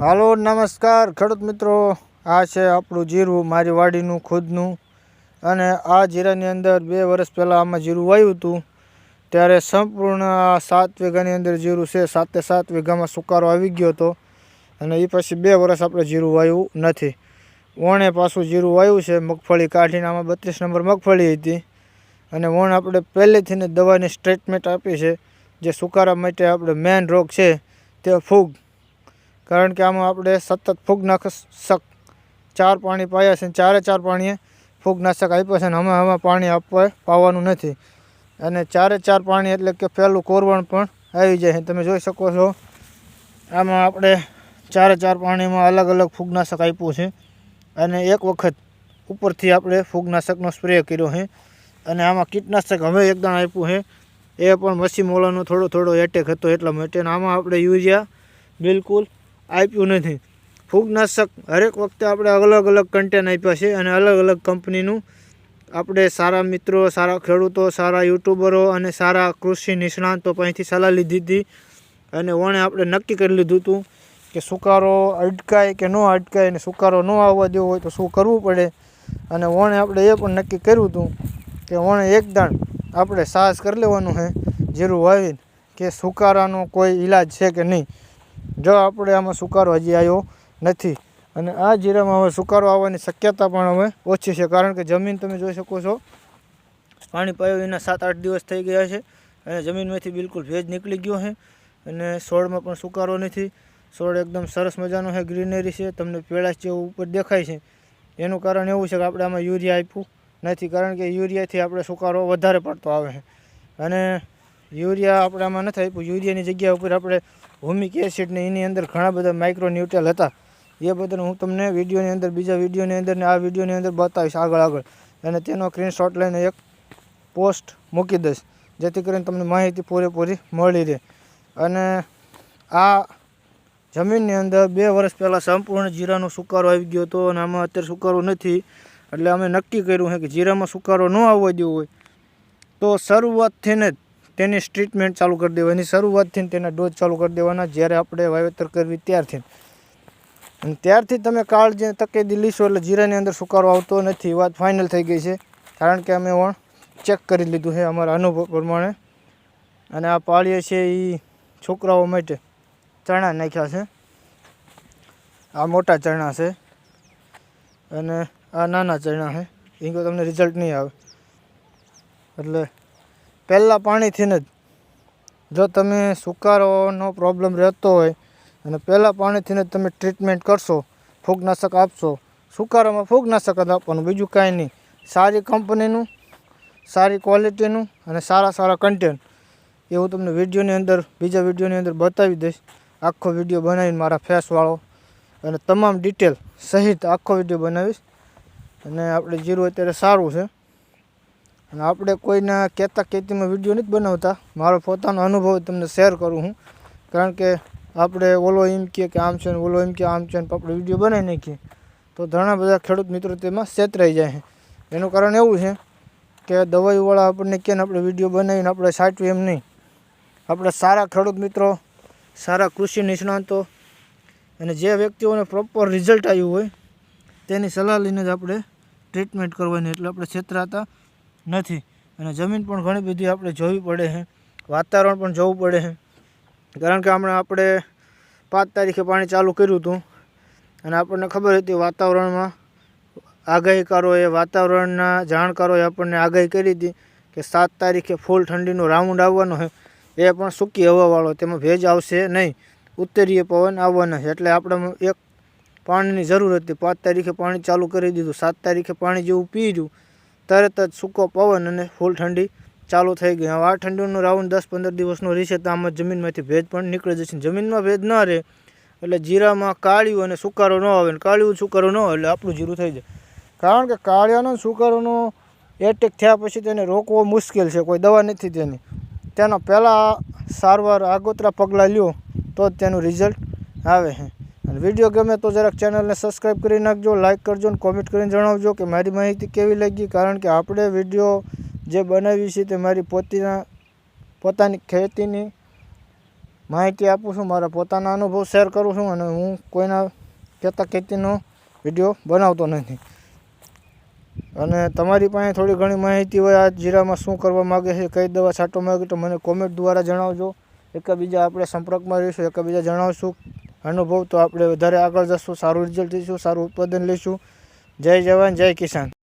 હાલો, નમસ્કાર ખેડૂત મિત્રો. આ છે આપણું જીરું, મારી વાડીનું, ખુદનું. અને આ જીરાની અંદર બે વર્ષ પહેલાં આમાં જીરું વાયું હતું. ત્યારે સંપૂર્ણ આ સાત વીઘાની અંદર જીરું છે. સાતે સાત વીઘામાં સુકારો આવી ગયો હતો. અને એ પછી બે વર્ષ આપણે જીરું વાયું નથી. વણે પાછું જીરું વાવ્યું છે. મગફળી કાઢીને આમાં બત્રીસ નંબર મગફળી હતી. અને વણ આપણે પહેલેથી દવાની સ્ટ્રેટમેન્ટ આપી છે. જે સુકારા માટે આપણે મેન રોગ છે તે ફૂગ. કારણ કે આમાં આપણે સતત ફૂગનાશક ચાર પાણી પાયા છે ચારે ચાર પાણીએ ફૂગનાશક આપ્યા છે અને હમણાં હમણાં પાણી આપવા પાવાનું નથી. અને ચારે ચાર પાણી એટલે કે પહેલું કોરવણ પણ આવી જાય તમે જોઈ શકો છો, આમાં આપણે ચારે ચાર પાણીમાં અલગ અલગ ફૂગનાશક આપ્યું છે. અને એક વખત ઉપરથી આપણે ફૂગનાશકનો સ્પ્રે કર્યો છે. અને આમાં કીટનાશક હવે એકદમ આપ્યું છે. એ પણ મસી મોલાનો થોડો થોડો એટેક હતો એટલા માટે. આમાં આપણે યુરિયા બિલકુલ આપ્યું નથી. ફૂગનાશક હરેક વખતે આપણે અલગ અલગ કન્ટેન આપ્યા છે અને અલગ અલગ કંપનીનું આપણે સારા મિત્રો, સારા ખેડૂતો, સારા યુટ્યુબરો અને સારા કૃષિ નિષ્ણાંતો પાસેથી સલાહ લીધી હતી. અને વણે આપણે નક્કી કરી લીધું હતું કે સુકારો અટકાય કે ન અટકાય અને સુકારો ન આવવા દેવો હોય તો શું કરવું પડે? અને વણે આપણે એ પણ નક્કી કર્યું હતું કે વણે એક દાણ આપણે સાહસ કરી લેવાનું છે. જીરું વાવીને કે સુકારાનો કોઈ ઈલાજ છે કે નહીં? જો આપણે આમાં સુકારો હજી આવ્યો નથી. અને આ જીરામાં હવે સુકારો આવવાની શક્યતા પણ હવે ઓછી છે. કારણ કે જમીન તમે જોઈ શકો છો, પાણી પાયો એના સાત આઠ દિવસ થઈ ગયા છે અને જમીનમાંથી બિલકુલ ભેજ નીકળી ગયો છે અને છોડમાં પણ સુકારો નથી. છોડ એકદમ સરસ મજાનો છે, ગ્રીનરી છે, તમને પેળાશ જેવું ઉપર દેખાય છે. એનું કારણ એવું છે કે આપણે આમાં યુરિયા આપ્યું નથી, કારણ કે યુરિયાથી આપણે સુકારો વધારે પડતો આવે છે. અને યુરિયા આપણે આમાં નથી આપ્યું. યુરિયાની જગ્યા ઉપર આપણે હુમિક એસિડ ને એની અંદર ઘણા બધા માઇક્રો ન્યુટ્રલ હતા. એ બધાને હું તમને વિડીયોની અંદર, બીજા વિડીયોની અંદર ને આ વિડીયોની અંદર બતાવીશ આગળ આગળ. અને તેનો સ્ક્રીનશોટ લઈને એક પોસ્ટ મૂકી દઈશ, જેથી કરીને તમને માહિતી પૂરેપૂરી મળી રહે. અને આ જમીનની અંદર બે વર્ષ પહેલાં સંપૂર્ણ જીરાનો સુકારો આવી ગયો હતો અને આમાં અત્યારે સુકારો નથી. એટલે અમે નક્કી કર્યું છે કે જીરામાં સુકારો ન આવવા દેવો હોય. તો શરૂઆતથી જ તેની ટ્રીટમેન્ટ ચાલુ કરી દેવાની શરૂઆતથી તેના ડોઝ ચાલુ કરી દેવાના જ્યારે આપણે વાવેતર કરવી ત્યારથી. અને ત્યારથી તમે કાળજી તકેદી લીશો એટલે જીરાની અંદર સુકારો આવતો નથી. વાત ફાઇનલ થઈ ગઈ છે. કારણ કે અમે વણ ચેક કરી લીધું છે અમારા અનુભવ પ્રમાણે. અને આ પાળીએ છે એ છોકરાઓ માટે ચણા નાખ્યા છે. આ મોટા ચણા છે. અને આ નાના ચણા છે. એ તમને રિઝલ્ટ નહીં આવે. એટલે પહેલાં પાણીથી જ જો તમે સુકારોનો પ્રોબ્લેમ રહેતો હોય અને પહેલાં પાણીથી જ તમે ટ્રીટમેન્ટ કરશો, ફૂગનાશક આપશો, સુકારામાં ફૂગનાશક જ આપવાનું, બીજું કાંઈ નહીં. સારી કંપનીનું, સારી ક્વોલિટીનું અને સારા સારા કન્ટેન્ટ એ હું તમને વિડીયોની અંદર, બીજા વિડીયોની અંદર બતાવી દઈશ. આખો વીડિયો બનાવીને મારા ફેસવાળો અને તમામ ડિટેલ સહિત આખો વીડિયો બનાવીશ. અને આપણે જીરું અત્યારે સારું છે. અને આપણે કોઈના કહેતા કહેતીમાં વીડિયો નથી બનાવતા. મારો પોતાનો અનુભવ તમને શેર કરું હું. કારણ કે આપણે ઓલો એમ કહે કે આમ છે ને ઓલો એમ કે આમ છે ને આપણે વીડિયો બનાવી નાખીએ. તો ઘણા બધા ખેડૂત મિત્રો તેમાં છેતરાઈ જાય એનું કારણ એવું છે કે દવાઈવાળા આપણને કહે ને આપણે વીડિયો બનાવીને આપણે સાચવું એમ નહીં. આપણે સારા ખેડૂત મિત્રો, સારા કૃષિ નિષ્ણાંતો અને જે વ્યક્તિઓને પ્રોપર રિઝલ્ટ આવ્યું હોય, તેની સલાહ લઈને જ આપણે ટ્રીટમેન્ટ કરવાની. એટલે આપણે છેતરાતા નથી. અને જમીન પણ ઘણી બધી આપણે જોવી પડે છે. વાતાવરણ પણ જોવું પડે છે. કારણ કે હમણાં આપણે પાંચ તારીખે પાણી ચાલુ કર્યું હતું. અને આપણને ખબર હતી વાતાવરણમાં આગાહીકારોએ, વાતાવરણના જાણકારોએ આપણને આગાહી કરી હતી કે સાત તારીખે ફૂલ ઠંડીનો રાઉન્ડ આવવાનો છે. એ પણ સૂકી હવાવાળો તેમાં ભેજ આવશે નહીં. ઉત્તરીય પવન આવવાના છે. એટલે આપણે એક પાણીની જરૂર હતી. પાંચ તારીખે પાણી ચાલુ કરી દીધું. સાત તારીખે પાણી જેવું પી રહ્યું તરત જ સૂકો પવન અને ફૂલ ઠંડી ચાલુ થઈ ગઈ. હવે આ ઠંડીનો રાઉન્ડ દસ પંદર દિવસનો રહેશે તો આમાં જમીનમાંથી ભેજ પણ નીકળી જશે. જમીનમાં ભેજ ન રહે એટલે જીરામાં કાળિયું અને સુકારો ન આવે ને કાળિયું સુકારો ન હોય એટલે આપણું જીરું થઈ જાય. કારણ કે કાળિયાનો સુકારોનો એટેક થયા પછી તેને રોકવો મુશ્કેલ છે, કોઈ દવા નથી તેની. તેનો પહેલાં સારવાર આગોતરા પગલાં લ્યો તો જ તેનું રિઝલ્ટ આવે છે. અને વીડિયો ગમે તો જરાક ચેનલને સબસ્ક્રાઈબ કરી નાખજો લાઇક કરજો અને કોમેન્ટ કરીને જણાવજો કે મારી માહિતી કેવી લાગી, કારણ કે આપણે વીડિયો જે બનાવી છે તે મારી પોતીના, પોતાની ખેતીની માહિતી આપું છું, મારા પોતાના અનુભવ શેર કરું છું અને હું કોઈના કહેતા ખેતીનો વીડિયો બનાવતો નથી. અને તમારી પાસે થોડી ઘણી માહિતી હોય, આ જીરામાં શું કરવા માગે છે, કઈ દવા છાંટવા માગે તો મને કોમેન્ટ દ્વારા જણાવજો. એકબીજા આપણે સંપર્કમાં રહીશું, એકબીજા જણાવશું અનુભવ તો આપણે વધારે આગળ જશું, સારું રિઝલ્ટ લઈશું સારું ઉત્પાદન લઈશું. જય જવાન, જય કિસાન.